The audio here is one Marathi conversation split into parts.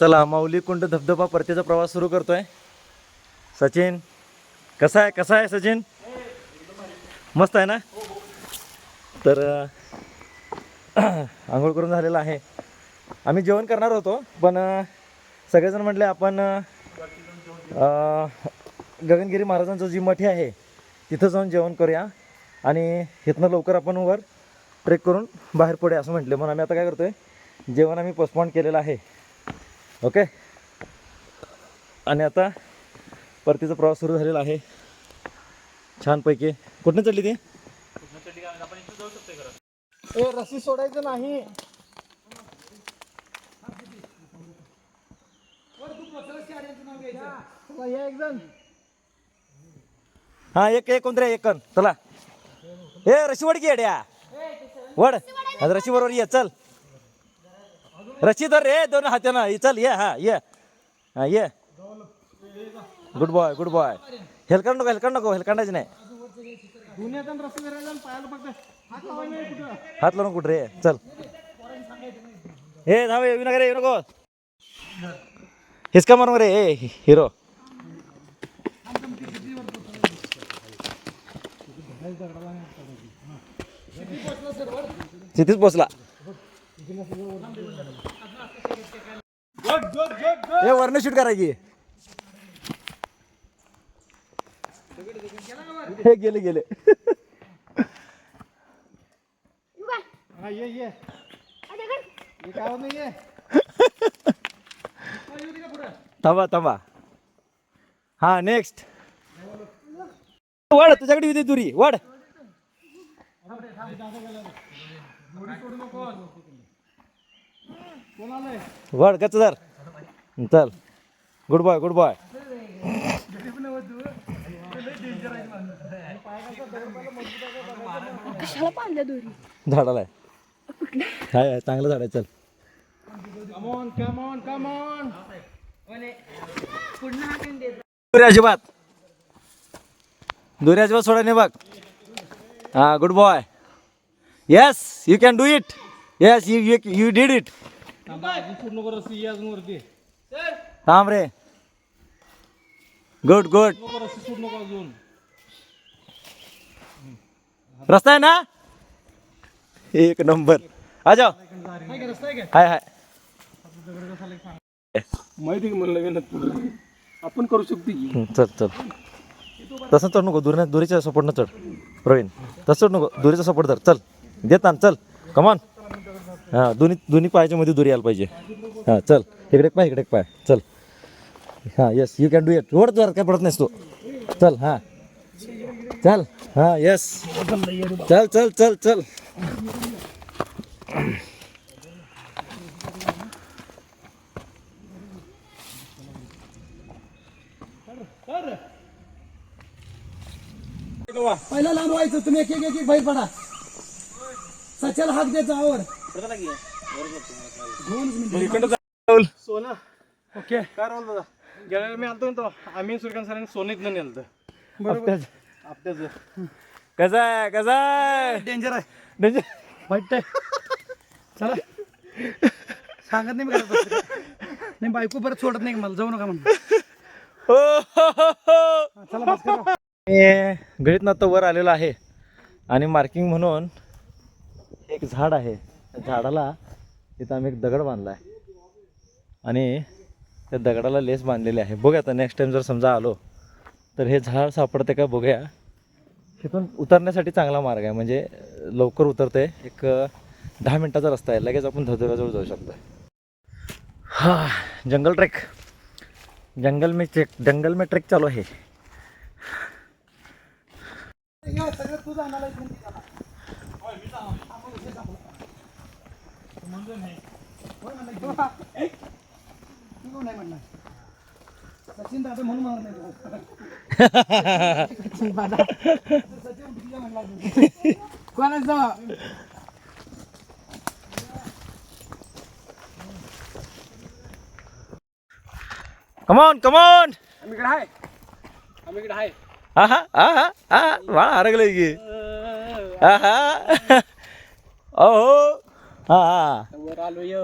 चला माऊली कुंड धबधबा परतीचा प्रवास सुरू करतोय. सचिन कसा आहे कसा आहे सचिन? मस्त आहे ना? तर आंघोळ करून झालेला आहे. आम्ही जेवण करणार होतो पण सगळेजण म्हटले आपण गगनगिरी महाराजांचं जी मठी आहे तिथं जाऊन जेवण करूया. आणि इथनं लवकर आपण वर ट्रेक करून बाहेर पडूया असं म्हटलं. म्हणून आम्ही आता काय करतोय जेवण आम्ही पोस्टपॉन केलेलं आहे. ओके? आणि आता परतीचा प्रवास सुरू झालेला आहे. छानपैकी. कुठनं चढली ती? ए रस्सी सोडायचं नाही. एक जण. हा एक एक कोणतरी एक कण. चला. ए रशी वड की येड्या. वड आता रशी बरोबर ये चल. रशी रे दोन हातानं. ये, चल ये हा ये. हा ये. गुड बॉय गुड बॉय हेलकांड नको हेलकांड नको हेलकांडायचं नाही. हात लावून कुठं रे? चल. हे धावे येऊ नका रे येऊ नको. हिसका मारून रे ए हिरो तिथेच पोचला. हे वर्ण शूट करायची हे गेले गेले. हा ये ये. हे काय होत नाही ये थांबा थांबा. हा नेक्स्ट वड तुझ्याकडे होती दुरी वड वड गच धर. चल. गुड बॉय गुड बॉय कशाला दोरी? झाडाला आहे. हाय हाय, चांगलं झाड आहे चल. Come on come on come on दुरी अजिबात. दुरी अजिबात सोडा नाही बघ. हा good boy yes you can do it yes you you you did it पूर्ण रस्सी ये अजून वरती. थांब रे. Good good. नको अजून. रस्ता आहे ना? एक नंबर. आ जाओ. काय का रस्ता आहे काय हाय हाय. माहिती की म्हणलं गेलं आपण करू शकतो की? हं, चल चल. तसं चढ नको दुरी दुरीच्या सपोर्टनं चढ. प्रवीण तसं चढ नको दुरीचा सपोर्ट धर. चल देत आण चल. कमान हां दोन्ही दोन्ही पायाच्या मध्ये दुरी यायला पाहिजे. हां चल इकडे पाय इकडे एक पाय. चल. हां yes you can do it road जर काय पडत नाहीस तू. चल हां. चल हां येस चल चल चल चल. पहिला लांब व्हायचं तुम्ही एक एक एक एक बाहेर पडा. सच्याला हात द्यायचा आवर सोना. ओके. काय रोल दादा? गेल्या वेळी मी आलतो ना तो आम्ही सूर्यकांत सरांनी सोनीत न नेलतं. बरोबर. आपल्याच. कसा आहे कसा आहे डेंजर आहे. म्हणजे वाईट आहे. चला. सांगत नाही मी करत. नाही बायको परत सोडत नाही मला? जाऊ नका म्हणून. हो, हो, हो. चला बस करा. गळीतनं वर आलेलो आहे. आणि मार्किंग म्हणून एक झाड आहे. झाडाला तिथं आम्ही एक दगड बांधला आहे. आणि त्या दगडाला लेस बांधलेली आहे. बघूया आता नेक्स्ट टाईम जर समजा आलो तर हे झाड सापडते का बघूया. तिथून उतरण्यासाठी चांगला मार्ग आहे. म्हणजे लवकर उतरते एक दहा मिनटाचा रस्ता आहे. लगेच आपण धबधब्याजवळ जाऊ शकतो. हा जंगल ट्रेक जंगल में ट्रेक जंगल में ट्रेक चालू आहे. सचिन दादा म्हणून म्हणत नाही कोणाच जावा कमॉन कमॉन आम्ही इकडे आहे आम्ही इकडे आहे आहा आहा आहा बाळा हरगलं की आहा अहो हा हा. वर आलो य.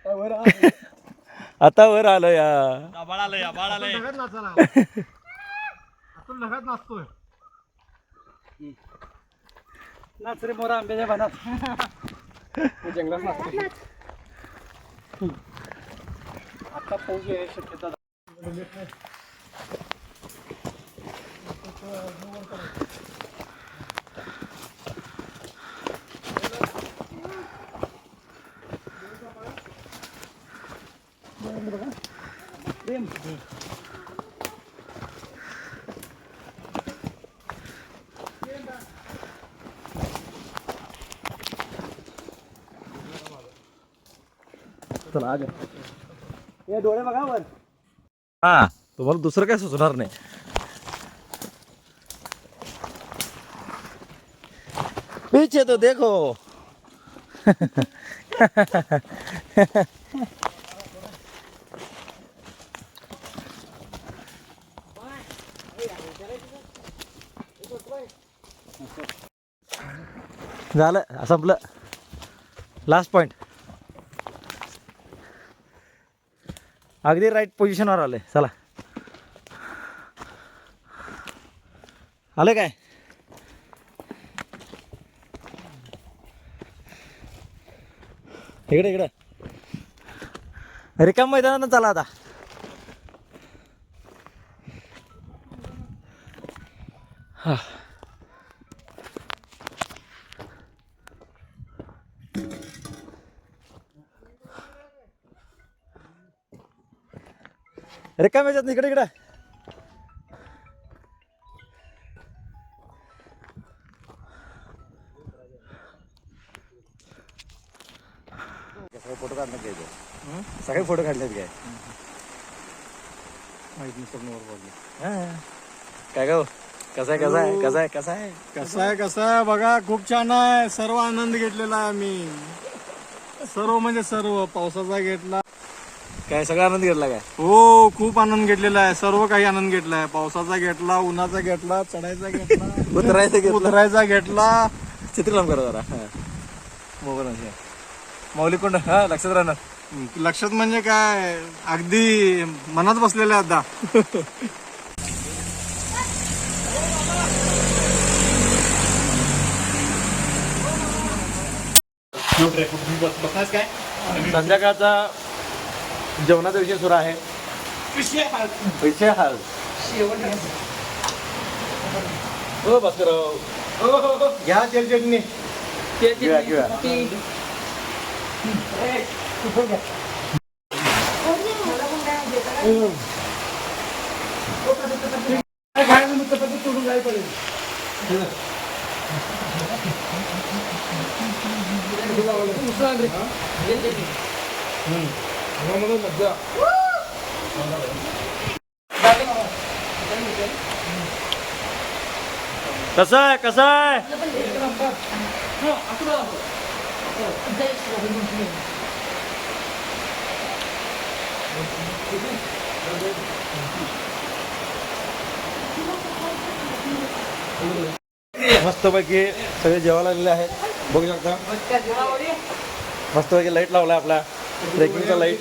आता वर आलो. आता वर आलो या. ढगात नाचायला ढगात नाचतोय. नाच रे मोरा आंब्याच्या जंगलात आता पाऊस शक्यता चला आज हे डोळे बघा वर पीछे तो देखो। झालं संपलं. लास्ट पॉईंट अगदी राईट पोझिशनवर आले चला. आलं काय? इकडे इकडं. रिकाम मैदानात चला आता. रिकाम याच्यात इकडे इकडे. सगळे फोटो काढण्यात घ्यायचे. सगळे फोटो काढण्यात घ्याय काय गाव कसा आहे कसा आहे कसा आहे कसा आहे? कसं आहे कसं आहे? बघा खूप छान आहे. सर्व आनंद घेतलेला आहे आम्ही. सर्व म्हणजे सर्व. पावसाचा घेतला. काय सगळा आनंद घेतला काय? हो खूप आनंद घेतलेला आहे. सर्व काही आनंद घेतला आहे. पावसाचा घेतला उन्हाचा घेतला चढायचा घेतला उतरायचं घेतलं. उतरायचा घेतला. चित्र लांब करा जरा. मोबाईल मौलिक कोंड. हा लक्षात राहणार. लक्षात म्हणजे काय? अगदी मनात बसलेले आता. संध्याकाळचा जेवणाचा विषय सुरू आहे. विषय हा हो भास्करराव. घ्या तेल चटणी. घेऊया घेऊया कसं आहे कसं आहे मस्तपैकी सगळे जेवायला आलेले आहेत. बघू शकता. मस्तपैकी लाइट लावला आपला. ट्रेकिंगचा लाइट